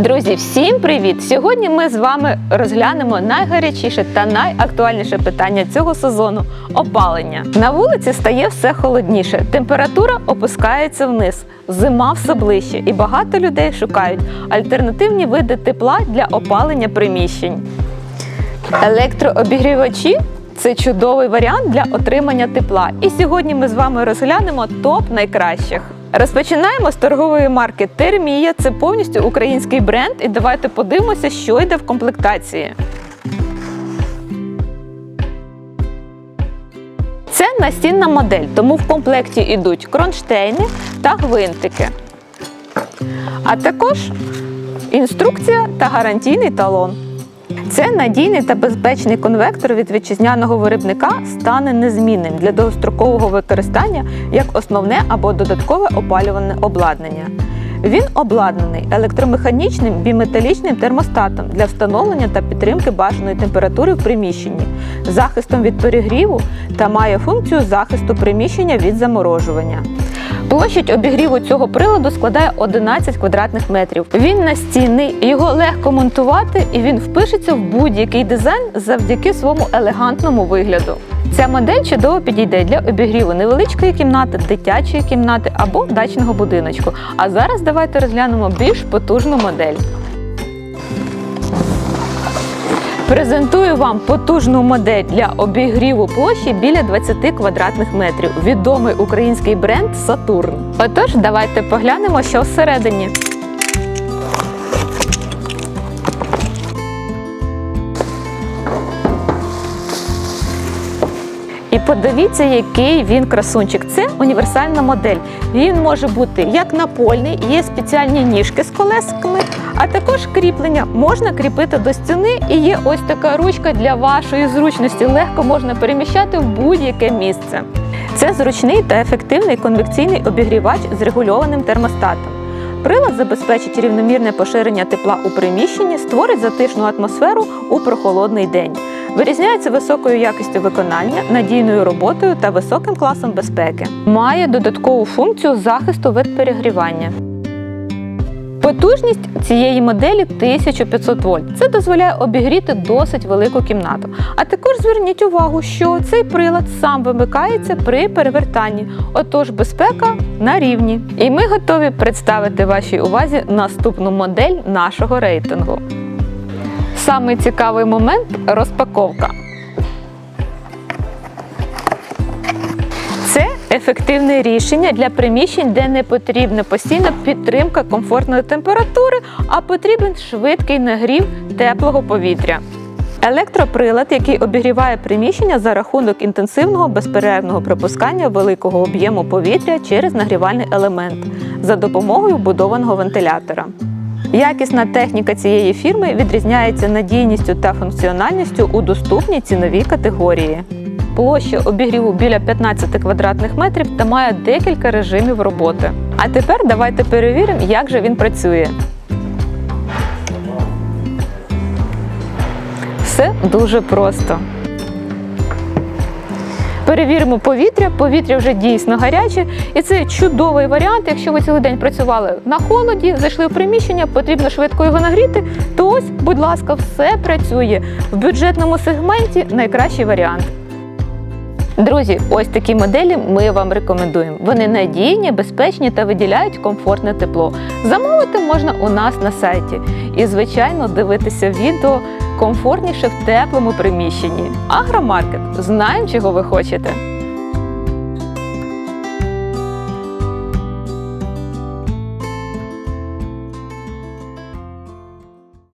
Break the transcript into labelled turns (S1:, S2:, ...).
S1: Друзі, всім привіт! Сьогодні ми з вами розглянемо найгарячіше та найактуальніше питання цього сезону опалення. На вулиці стає все холодніше, температура опускається вниз, зима все ближче, і багато людей шукають альтернативні види тепла для опалення приміщень. Електрообігрівачі це чудовий варіант для отримання тепла. І сьогодні ми з вами розглянемо топ найкращих. Розпочинаємо з торгової марки Термія. Це повністю український бренд. І давайте подивимося, що йде в комплектації. Це настінна модель, тому в комплекті йдуть кронштейни та гвинтики. А також інструкція та гарантійний талон. Це надійний та безпечний конвектор від вітчизняного виробника стане незмінним для довгострокового використання як основне або додаткове опалювальне обладнання. Він обладнаний електромеханічним біметалічним термостатом для встановлення та підтримки бажаної температури в приміщенні, захистом від перегріву та має функцію захисту приміщення від заморожування. Площадь обігріву цього приладу складає 11 квадратних метрів. Він настінний, його легко монтувати і він впишеться в будь-який дизайн завдяки своєму елегантному вигляду. Ця модель чудово підійде для обігріву невеличкої кімнати, дитячої кімнати або дачного будиночку. А зараз давайте розглянемо більш потужну модель. Презентую вам потужну модель для обігріву площі біля 20 квадратних метрів. Відомий український бренд Сатурн. Отож, давайте поглянемо, що всередині. І подивіться, який він красунчик. Універсальна модель. Він може бути як напольний, є спеціальні ніжки з колесками, а також кріплення можна кріпити до стіни. І є ось така ручка для вашої зручності. Легко можна переміщати в будь-яке місце. Це зручний та ефективний конвекційний обігрівач з регульованим термостатом. Прилад забезпечить рівномірне поширення тепла у приміщенні, створить затишну атмосферу у прохолодний день. Вирізняється високою якістю виконання, надійною роботою та високим класом безпеки. Має додаткову функцію захисту від перегрівання. Потужність цієї моделі 1500 вольт. Це дозволяє обігріти досить велику кімнату. А також зверніть увагу, що цей прилад сам вимикається при перевертанні. Отож, безпека на рівні. І ми готові представити вашій увазі наступну модель нашого рейтингу. Самий цікавий момент розпаковка. Це ефективне рішення для приміщень, де не потрібна постійна підтримка комфортної температури, а потрібен швидкий нагрів теплого повітря. Електроприлад, який обігріває приміщення за рахунок інтенсивного безперервного пропускання великого об'єму повітря через нагрівальний елемент за допомогою вбудованого вентилятора. Якісна техніка цієї фірми відрізняється надійністю та функціональністю у доступній ціновій категорії. Площа обігріву біля 15 квадратних метрів та має декілька режимів роботи. А тепер давайте перевіримо, як же він працює. Все дуже просто. Перевіримо повітря. Повітря вже дійсно гаряче, і це чудовий варіант. Якщо ви цілий день працювали на холоді, зайшли в приміщення, потрібно швидко його нагріти. То ось, будь ласка, все працює в бюджетному сегменті. Найкращий варіант. Друзі, ось такі моделі ми вам рекомендуємо. Вони надійні, безпечні та виділяють комфортне тепло. Замовити можна у нас на сайті. І, звичайно, дивитися відео комфортніше в теплому приміщенні. Агромаркет знаємо, чого ви хочете.